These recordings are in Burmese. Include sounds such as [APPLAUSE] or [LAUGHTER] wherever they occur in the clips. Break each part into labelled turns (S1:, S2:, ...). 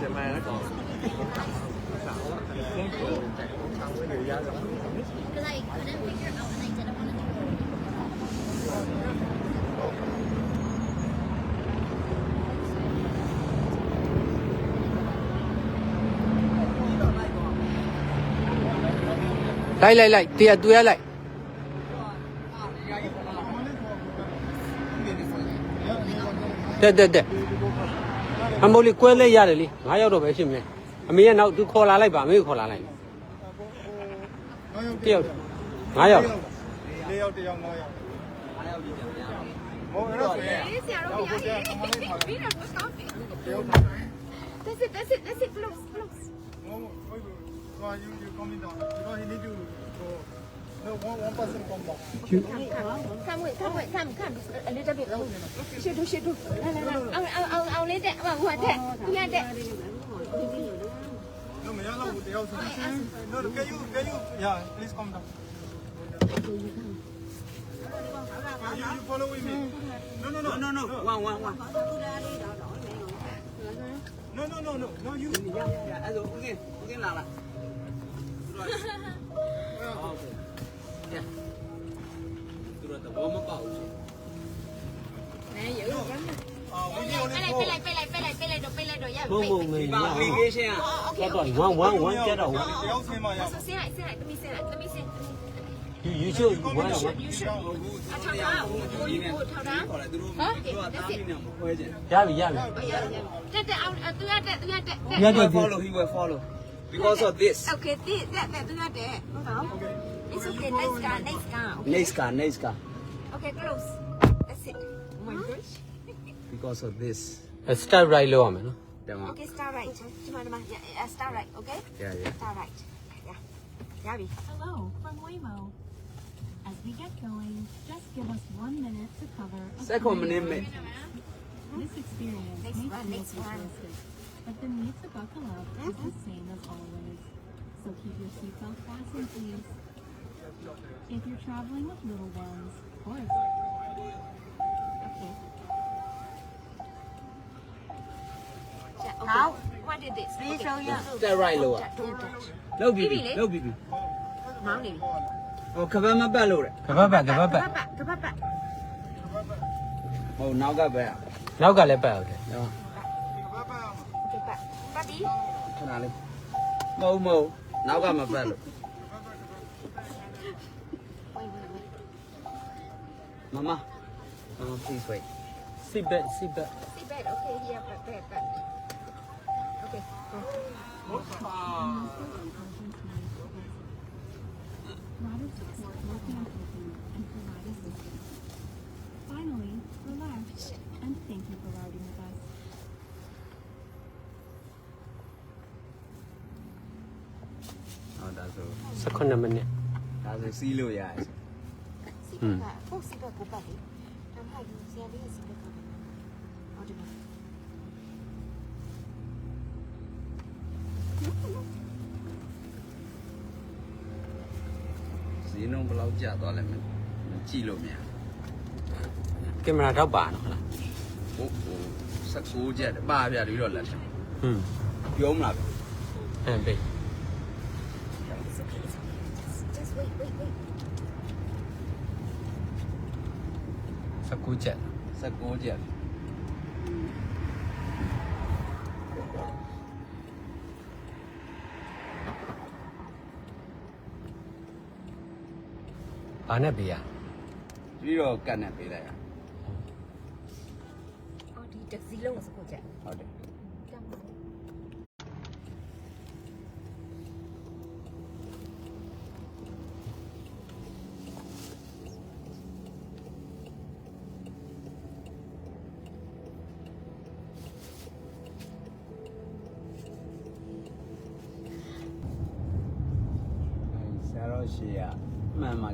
S1: xe ma nó còn
S2: Because I couldn't figure out and
S3: Lại lại lại, tia tua lại. Đây đây đây. အမိုးလေးကွဲလဲရတယ်လေငါရောက်တော့ပဲရှင်းမယ်အမေကနောက်သူခေါ်လာလိုက်ပါအမေကိုခေါ်လာလိုက်တယောက်ငါရောက်
S4: လေးယောက်တစ်ယောက်ငါးယောက်ငါးယောက်ကြီးပြန်ပြန်မောရဆိုရင်
S2: Yes, yeah,
S4: Oh,
S2: yeah,
S4: but
S2: yeah.
S4: yeah, come on in, man.
S2: Peter, what's stopping?
S4: တယောက်ထား
S2: That's it, that's it, that's it. Close, close.
S4: မောဝိုင်းဆို you you come in down because he need to go Come,
S2: come, come, come. A little bit longer. Shoot, shoot. No, no, no. Ông, ông, ông, ông lấy tẹt vào hoa tẹt. Nha tẹt.
S4: No, mà yalla with the house. No, can you, can you, yeah, please come down. You, you following me? No, no, no, no, no.
S1: One, one, one.
S4: No, no, no, no, no, you.
S1: Yeah, yeah, yeah. Alo, Uzin, Uzin là là. Rồi. Okay. 拿了。သူတို့တော့မပေါ့ဘူး
S2: Nè, giữ được lắm.
S4: အာ we need only
S2: Pay lại,
S4: four
S2: pay lại, pay lại, pay lại, pay lại, đồ, pay lại, đồ. Yeah,
S3: မုံ
S2: pay.
S3: မုံငယ်
S1: ဒီ
S3: ရ
S1: ပါ
S3: အောင်
S1: application อ่ะ
S2: Oh,
S3: ကျ
S2: okay,
S3: တော့
S2: okay.
S3: ဝမ်ဝမ်ဝမ်ကျတော့
S4: တယောက်ဆင်းမရ
S2: So, say lại, say lại. Let me say lại, let me say.
S3: ယူယူချိုဝမ်ဝမ်
S2: You should. À, thao đá. Ủa, ủa, thao đá.
S1: ခေါ်တယ်သူတို့
S2: Hả?
S1: သူတို့ကတားပြီးနေမှာခွဲခြင်း
S3: ရပြီရပြီ
S2: Oh, yeah, yeah. That, that, I'll, uh, do that, that, do that, that, that.
S3: ရ
S1: he
S3: တော့
S1: will follow he will follow because of this
S2: Okay, this, that, that, do that, that. Okay. It's okay. Nice car. Nice car. Okay.
S1: Nice car. Nice car.
S2: Okay, close. That's it. Oh my gosh. [LAUGHS]
S1: Because of this.
S3: A star
S1: right low, no?
S2: Okay, star right. Yeah, star right. Okay.
S1: Yeah, yeah.
S2: Star right. Yeah. Gabby.
S5: Hello from Waymo. As we get going, just give us one minute to cover.
S1: Second
S5: minute.
S1: Hmm?
S5: This experience makes
S2: one, next
S5: but the need to buckle up mm -hmm. is the mm-hmm. same as always. So keep your seatbelt fastened, please. If you're traveling with little ones, of course.
S2: Okay. How? What did Show you.
S1: That right, Loa.
S2: No, baby.
S1: No, baby. Mountain. Oh,
S2: kababa bat လို့
S1: တဲ့ Kababa, kababa.
S3: ကပတ်ပတ်
S1: ဟိုနောက်ကပဲ Now
S3: got it back. နော်ကပတ်ပတ်
S2: ဒီ
S1: ခဏလေးမဟုတ်မဟုတ်နောက်ကမပတ်လို့ [LAUGHS] မမမမ please wait
S3: စိတ်ဘက်စိတ်ဘက်
S2: See bed. Okay, here, bed, bed, bed. Okay, go.
S5: riders support local empathy and provide assistance. Finally, relax and thank you for riding with us.
S1: ဟောဒါဆို
S3: 18မိန စ်
S1: ဒါဆိုစီးလို့ရတယ်
S2: See
S3: Ừ.
S2: bed, bed. Oh, see bed, go back đi. Làm hai đứa xe đi, see bed, go back. Ở đây này.
S1: ဈေးနှုန်းဘယ်လောက်ကျသွားလဲမကြည့်လို့မရ
S3: ကင်မရာထောက်ပါနော်ဟုတ်လား
S1: ဟုတ်ဟို16ကျက်ပါဗျာပြီးတော့လက်ထက်
S3: ဟွန်း
S1: ပြောမလားဗျ
S3: အဲ့ဘေး 19ချက်
S1: 16ကျက်
S3: ဘာနဲ့ပေးရ
S1: ပြီးတော့ကတ်နဲ့ပေးလိုက်ရ
S2: Ờ, đi được gì lâu mà sao cô chạy?
S1: ဟုတ်တယ်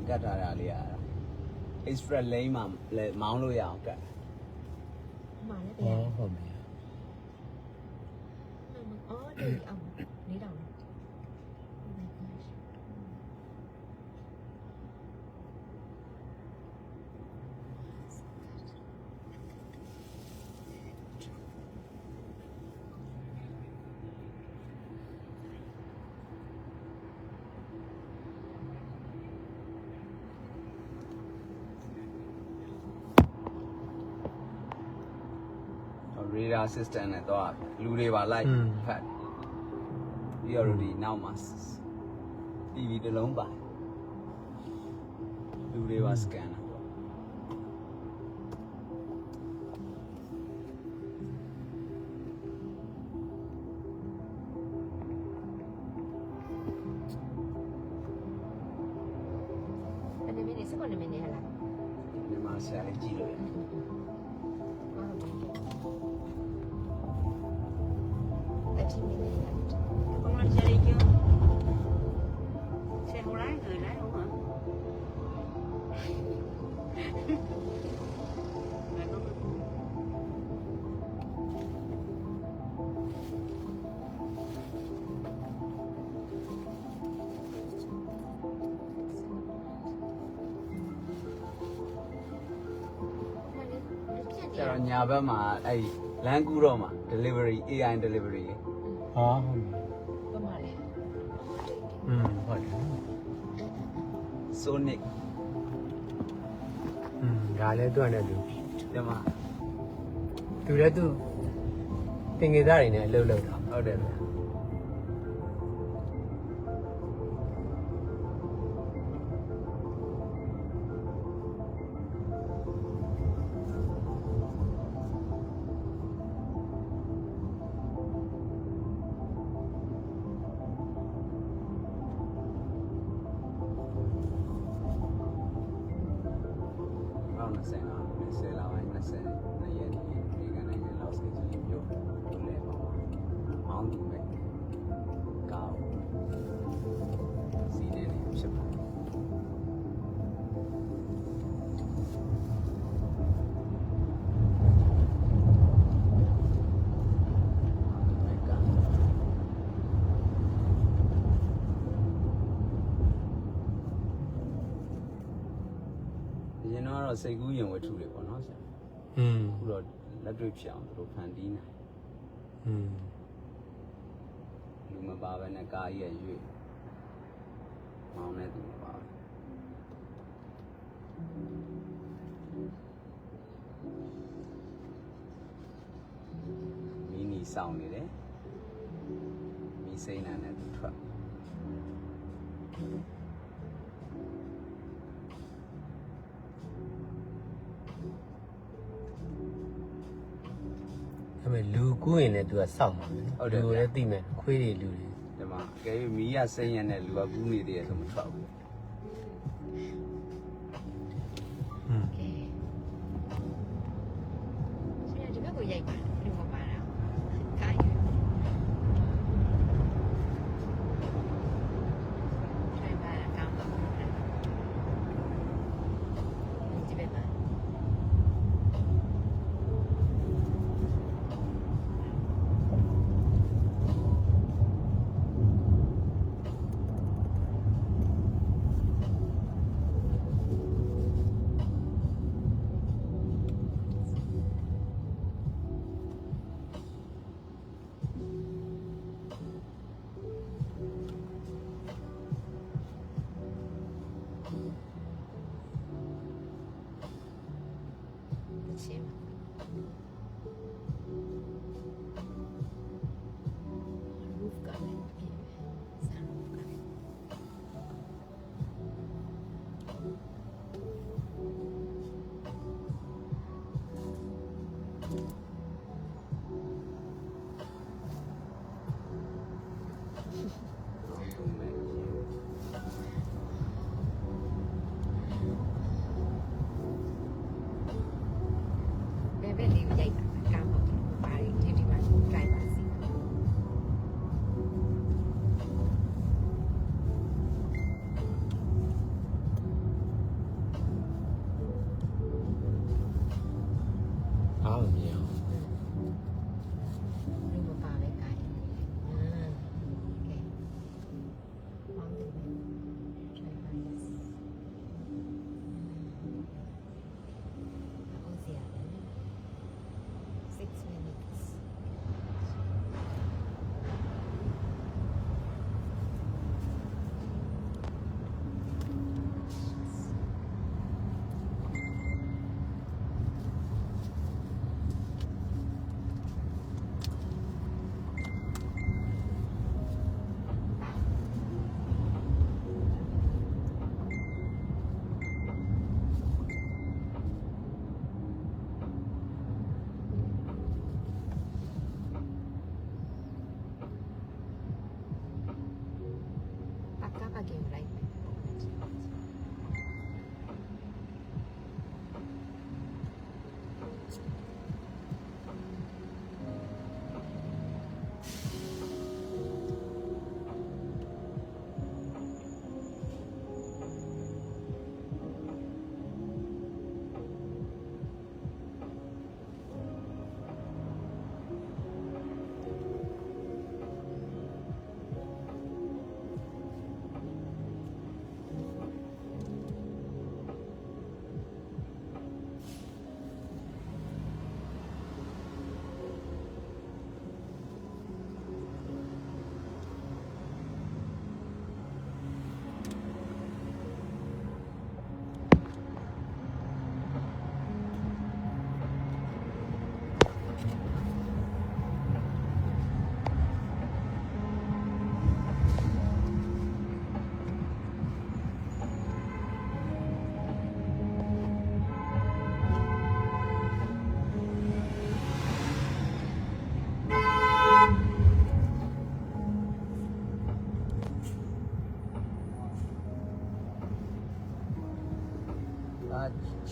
S1: ကတ်ထားတာလေးရတာ extra lane မှာလဲမောင်းလို့ရအောင်ကတ်
S2: Mà nó
S3: ဟော
S2: đẹp.
S3: ဟုတ်ပြီ
S2: Ờ,
S1: computer system နဲ့တော့လူတွေပါလိုက်
S3: อืม
S1: ဖတ်ပြီးတော့ဒီနောက်မှာ TV တစ်လုံးပါလူတွေပါ scan တာပေါ့
S2: ဘယ်နည်းနည်းစကောနည်းနည်းဟလား
S1: မြန်မာဆရာလေးကြည့်လို့ရတယ်
S2: အချင်းမင်းလေး
S6: Con lên xe đi chưa? Xe không lái, người lái không hả? Mẹ con ။
S1: ကျတော့ညာဘက်မှာအဲ့ဒီလမ်းကူးတော့မှာ delivery AI delivery လေ
S3: ဟောဟုတ်ပြီ
S2: ဘာမှလဲ
S3: อืมဟုတ်တယ်
S1: Sonic
S3: อืมဒါလည်းသူ့အနေနဲ့သူ
S1: ဒီမှာ
S3: သူလည်းသူတင်ငယ်သားတွေနဲ့အလုပ်လုပ်တာ
S1: ဟုတ်တယ်ဗျာ မောင်းသူပဲကောင်းစီနေနေဖြစ်ပါ ရင်တော့စိတ်ကူးရင်ဝတ္ထုတွေပေါ့နော်ဆရာ
S3: อืม
S1: အခုတော့လက်တွေ့ဖြစ်အောင်သူတို့ဖန်တီးနေ
S3: อืม
S1: လူ မပါဘဲနဲ့ကားကြီးရရွေ့မောင်းနေသူမပါမီနီဆောင်နေတယ်မီစိမ့်နာနဲ့သူထွက်
S3: ဒါပေ င်လည်းသူကစောင့်ပါမယ်နော်လူကိုလည်းသိမယ်ခွေးတွေလူတွေ
S1: ဒီမှာအကယ်၍မီးရစိမ့်ရတဲ့လူကကူးနေသေးတယ်ဆိုမထွက်ဘူး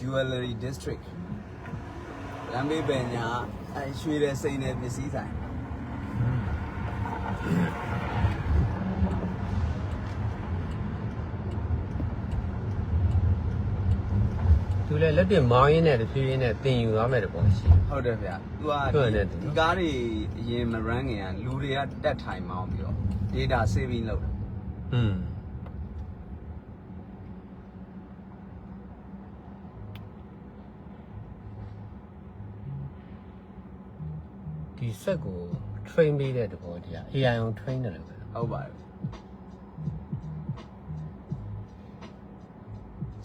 S1: jewelry district လမ်းဘေးပင်ညာအဲရွှေတဲ့စိန်တဲ့ပစ္စည်းဆိုင်
S3: သူလည်းလက်တင်မောင်းရင်းနဲ့တဖြည်းဖြည်းနဲ့တင်ယူသွားမယ်တပေါ့ရှိ
S1: ဟုတ်တယ်ဗျာသူက
S3: ဟုတ်တယ်သူ
S1: ဒီကားတွေအရင်မ run ခင်ကလူတွေကတက်ထိုင်မောင်းပြီးတော့ data saving လုပ်တယ်
S3: อืม ဒီစက်ကို train ပေးတဲ့တဘောတရား AI အောင် train တယ်လို့ပဲ
S1: ဟုတ်ပါတယ်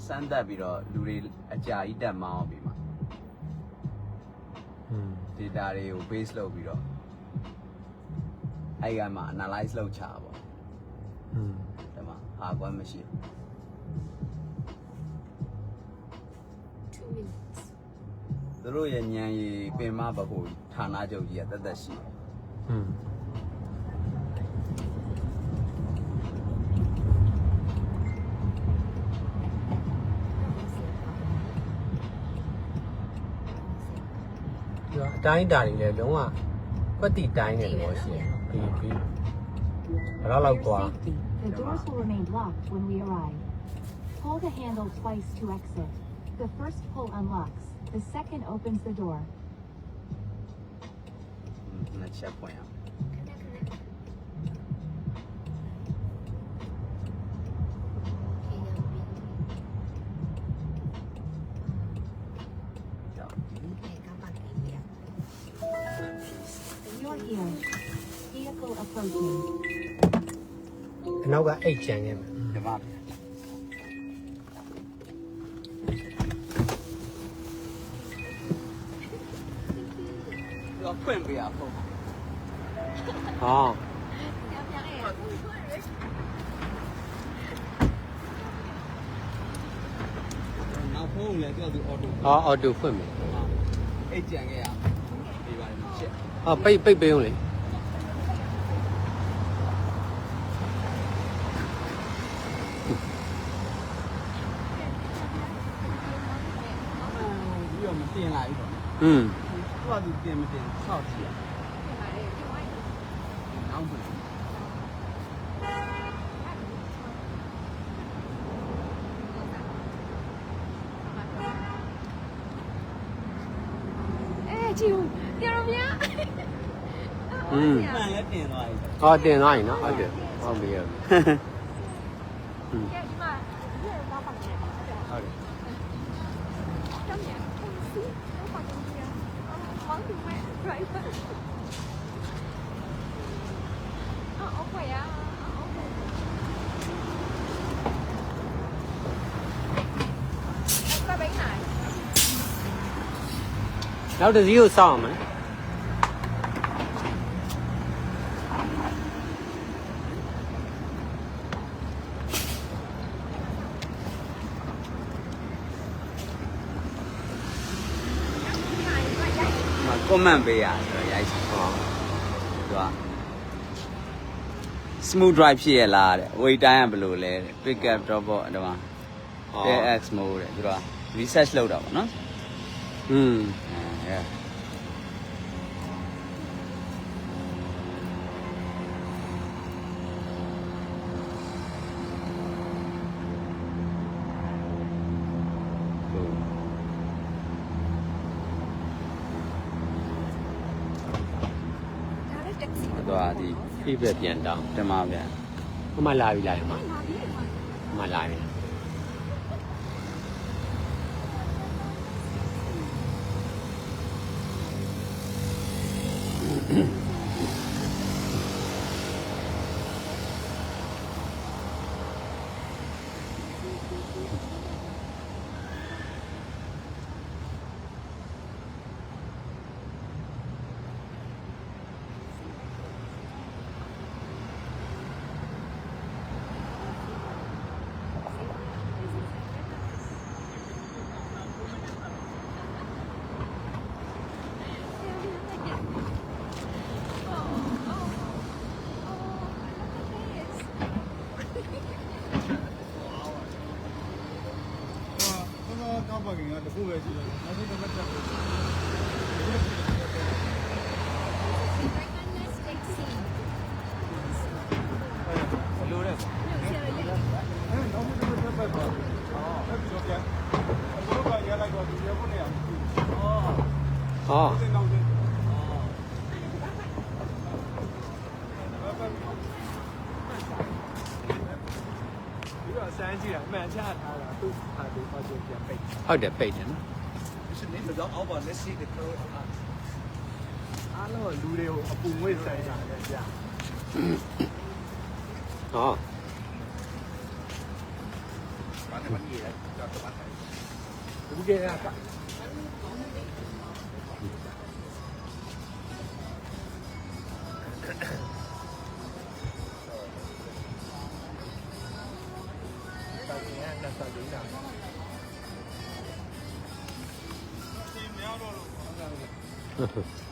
S1: စမ်းသက်ပြီးတော့လူတွေအကြာကြီးတက်မောင်းပြီးမှ
S3: อืม
S1: data တွေကို base လုပ်ပြီးတော့အဲ့ကမှ analyze လုပ်ချပါ
S3: อืม
S1: ဒီမှာဟာကွမ်းမရှိဘူး
S2: 2 minutes
S1: သူတို့ရဲ့ညံရီပင်မဘဟု ဌာနချုပ်ကြီးကတသက်ရှိတယ်
S3: อืมဒီတော့အတိုင်းအတာတွေလည်းလုံးဝကွက်တိတိုင်းတဲ့သဘောရှိတယ်ပြီးပြီးဘယ်တော့လောက်
S5: For
S3: กว่า
S5: your safety, the doors will remain locked when we arrive. Pull the handle twice to exit. The first pull unlocks. The second opens the door.
S1: နှစ်ချက်ပွင့်အောင်ကြောက်
S5: You're here. Vehicle approaching.
S3: အနောက်ကအိတ်ချန်ခဲ့မယ်
S1: ဒီမှာ နောက်ဖုန်းလည်းသူ့အတူအော်တို
S3: ဟောအော်တိုဖွင့်မယ်
S1: အိတ်ကြံခဲ့ရဒီပါလိမ့်ချက်
S3: ဟောပိတ်ပိတ်ပေးဦးလေ
S1: ပြီးတော့မတင်လာဘူးပေါ့
S3: อืม
S1: သူကသူတင်မတင်ဆောက်ကြည့်ရနောက်ဘူး
S2: ချင်ဘူးဆရာတော်ဗျာ
S3: อืม
S1: မှန်လည်းတင်သွားပြီ
S3: ဟောတင်သွားရင်နော်ဟုတ်တယ်ဟုတ်ပြီဟုတ်ပြီ
S1: ဟွ
S2: န်း ကဲ
S3: နောက်တစ်စီးကိုစောင့်အောင်မယ်
S1: မ comment ပေးရဆိုတော့ရိုက်ချင်
S3: ဟော
S1: သူက smooth drive ဖြစ်ရလားတဲ့ weight တိုင်းကဘယ်လိုလဲတဲ့ pick up drop off အဲ့တော့ AX mode တဲ့သူက research လုပ်တာပေါ့နော်
S3: อืม
S1: အဲ
S2: 他的 taxi。
S1: သူကဒီ
S3: ဖိဘက်ပြန်တောင်း
S1: ဓမ္မဗျာ
S3: ဟိုမှလာပြီလာပြီမှာဟိုမှလာပြီ
S4: တစ်ခုပဲရှိတယ်နောက်ဆုံးတစ်ပတ်တက်
S1: ဘလို့လဲ
S4: အဲနောက်ဆုံးတစ်ပတ်တက်ပါအော်အဲ့ဒီတော့ပြန်ဘိုးကရလိုက်တော့ဒီရုပ်နဲ့အောင်
S3: ဟု
S4: တ်တ
S3: ယ်ပိတ်တယ်နော်
S1: ရှင်နေတော့ over let's see the pro
S4: အားလုံးလူတွေကိုအပူငွေ့ဆိုင်တာလေဗျာ
S3: อ๋
S1: อบ้านในวันนี้
S4: แล้วจะกลับบ้านไห
S7: นกูเกลียดอ่ะ Thank you.
S3: 그 렇.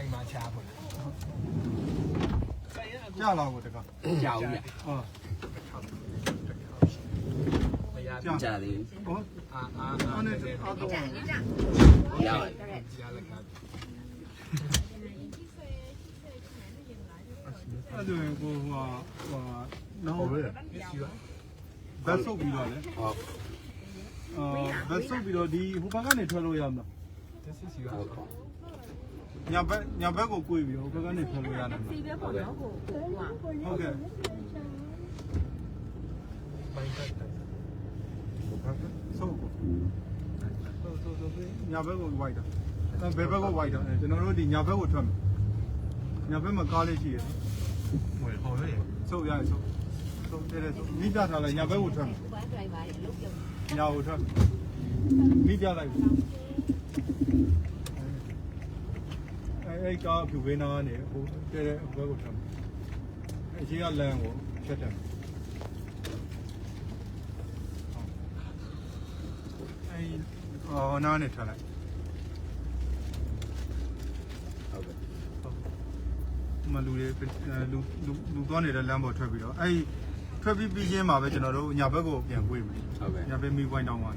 S7: အိမ်မှာချားဖို့
S4: ကြာလာကိုတက
S1: ကြောက်ရ
S4: ဟု
S7: တ်
S4: ကြာ
S1: သေး
S4: ဘူး
S7: အာအာ
S4: အာနဲ့အာတော့
S1: ရော
S7: က်ရကြာလက်ခါ
S4: အဲ့ဒါကိုဟိုဟာဟိုနော်ဘတ်ဆုပ်ပြီးတော့လေ
S1: ဟုတ်
S4: အာဘတ်ဆုပ်ပြီးတော့ဒီဟိုဘက်ကနေထွက်လို့ရမှာ
S7: တက်စစ်စီက
S1: ဟုတ်
S4: ညာဘက်ညာဘက်ကိုကိုွေပြီးတော့ဟိုဘက်ကနေထွက်လို့ရနိုင်မှာ
S1: 好的，
S4: ဟုတ်ကဲ့
S7: ပိုင်တက်တယ်
S4: ဆုပ်ကိုဆုပ်ဆုပ်ဆုပ်ညာဘက်ကိုဝိုက်တာအဲဘယ်ဘက်ကိုဝိုက်တာကျွန်တော်တို့ဒီညာဘက်ကိုထွက်မယ်ညာဘက်မှာကားလေးရှိတယ်
S7: ဝယ်ဟော်ရ
S4: ဆုပ်ရတယ်ဆုပ်ဆုပ်တယ်ဆုပ်မိပြထားလိုက်ညာဘက်ကိုထွက်မယ်ညာကိုထွက်မိပြလိုက်အဲ အဲ့ကားဖြူဝင်းနာကနေဟိုတဲ့တဲ့ဘက်ကိုထမ်းအရှိကလမ်းကိုဖြတ်တယ်အဲ့အော်နားနဲ့ထားလိုက်
S1: ဟုတ်ကဲ့
S4: မလူတွေလူလူလူသွားနေတဲ့လမ်းပေါ်ထွက်ပြီးတော့အဲ့ထွက်ပြီးပြီးချင်းမှာပဲကျွန်တော်တို့ညာဘက်ကိုပြန်ဝေးမယ်
S1: ဟုတ်ကဲ့
S4: ညာဘက်မီပွိုင်းတောင်းပါ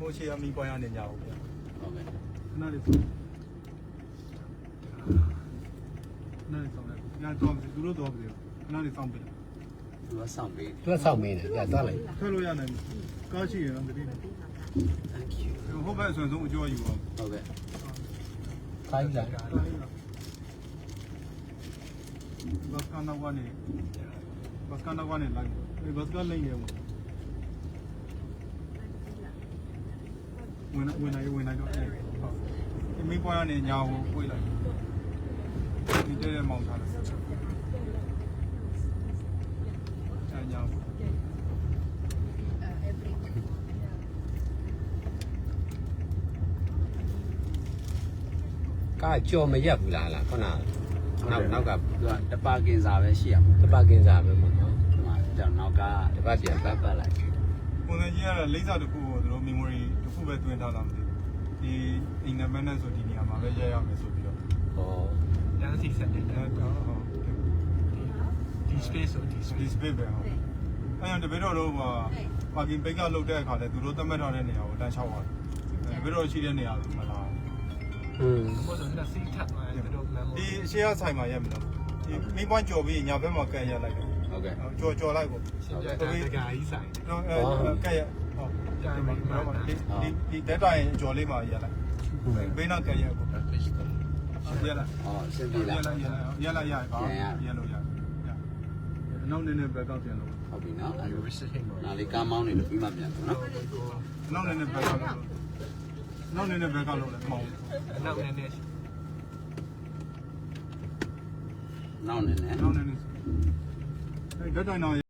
S4: ဟိုရှေ့ရမီပွိုင်းရနေကြဟုတ်
S1: ဗျာဟုတ်ကဲ့
S4: ခဏလေးဆုံးခဏလေးဆုံးလိုက်ညာတော့သူတို့တော့ပြီခဏလေးဆုံးပြီ
S1: သူကဆောင်ပေးတယ်
S3: သူကဆောင်ပေးတယ်ကြာသွားလိုက်
S4: ထွက်လို့ရနိုင်ကားရှိရင်တော့တတိ
S1: Thank you
S4: ဟိုဘက်အစွန်ဆုံးအကျော်ယူပါဟု
S1: တ်ကဲ့
S3: ခိုင်းလာ
S4: ဘတ်ကနာဝါနေဘတ်ကနာဝါနေလိုက်ဘတ်ကလိမ့်ရမှာ ဝင်ဝင်လိုက်ဝင်လိုက်တော့အဲ့ဟုတ်အမေပေါ်ကနေညာကိုပွေလိုက်ဒီတဲမောင်းထားတယ်အဲ့ညာ
S3: ကကြော်မရက်ဘူးလားလားခုနကနောက်ကနောက်က
S1: သူကတပါကင်စာပဲရှိ
S3: ရမှာတပါကင်စာပဲမဟု
S1: တ်ဘူးဒီမှာကျွန်
S3: တော်နောက်ကတပတ်ပြန်ပတ်ပတ်လိုက်
S4: ကိုယ်ကြီးကလိမ့်စာတကူ ပဲတွင်ထားလားမသိဘူးဒီအိမ်နံပါတ်နဲ့ဆိုဒီနေရာမှာပဲရက်ရမယ်ဆိုပြီးတော့
S3: ဟော
S7: လမ်းစီဆက်တယ်
S4: ဟုတ်ဟုတ်
S7: ဒီ space ဆိုဒီ space
S4: ပဲပဲဟုတ်အဲ့တော့တပည့်တော်တို့က parking brake ကလုတ်တဲ့အခါလဲသူတို့သတ်မှတ်ထားတဲ့နေရာကိုတန်းလျှောက်သွားတယ်တပည့်တော်ရှိတဲ့နေရာကိုမလာ
S3: ဘူးဟွန်း
S7: ဘယ်လိုလဲစိတ်ထက်သွားတယ်တပည့်တော်လမ်း
S4: ဒီအရှေ့အဆိုင်မှာရက်မလားဒီမိပွန်းကြော်ပြီးညာဘက်မှာကန်ရလိုက်တယ်
S1: ဟုတ်ကဲ့
S4: ကြော်ကြော်လိုက်ပေါ့
S7: ရှင်ပြတဲ့ဂါကြီးဆိုင်
S4: တော့ကတ်ရ ဒီဒီတက်တိုင်းကြော်လေးမှာရလိုက်ဘေးနောက်ကရရကိုရလား
S1: ဟောဆင်းပြီလား
S4: ရလားရလားရပါရလို့ရနောက်နေနေ backout ပြန်လို့
S1: ဟုတ်ပြီနော်အဲ့
S7: လို reset ဟိတ်
S1: လို့နားလေးကားမောင်းနေလို့ပြီးမှပြန်လို့နော်
S4: နောက်နေနေ backout နောက်နေနေ backout လို့လည်းမောင်း
S7: နောက်နေ
S1: နေနောက်နေနေ
S4: နောက်နေနေအဲ့ဒါတိုင်းတော့